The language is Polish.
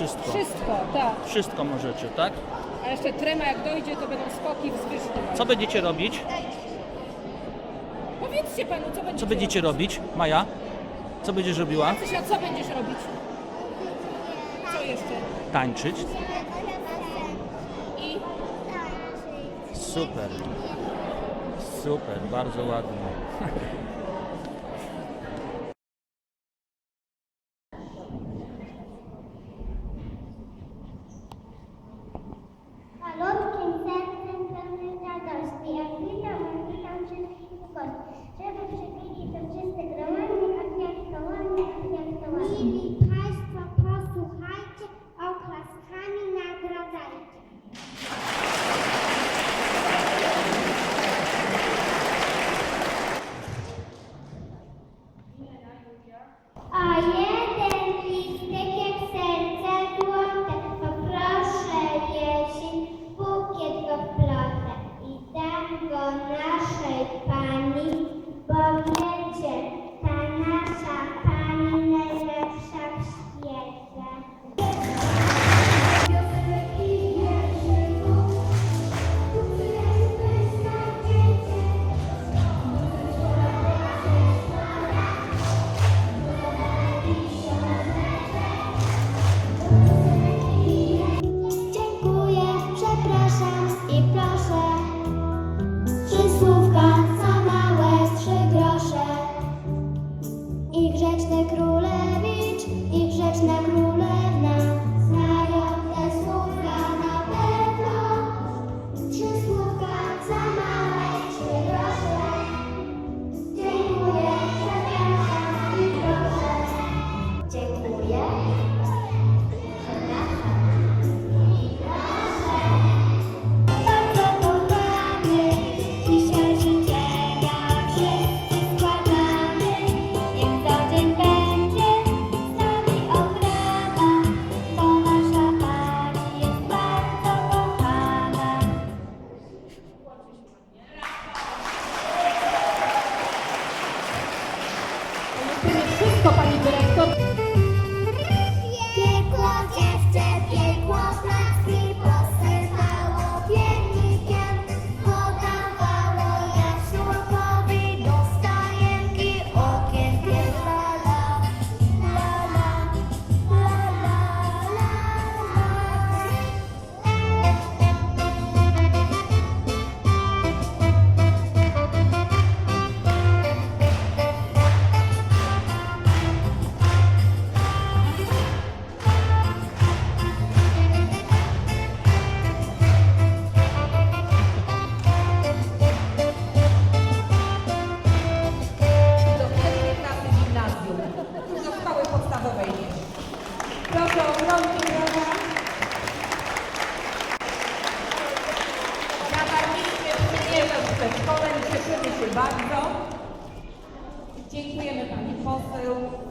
wszystko. Wszystko, tak. Wszystko możecie, tak? A jeszcze trema jak dojdzie, to będą skoki wzwyżki. Co będziecie robić? Powiedzcie panu, co będziecie Co będziecie robić? Maja? Co będziesz robiła? co będziesz robić? Co jeszcze? Tańczyć. I Super. Super, bardzo ładnie. Proszę o gromkie brawa. Na barwistych przymierzach przedszkolen cieszymy się bardzo. Dziękujemy Pani Poseł.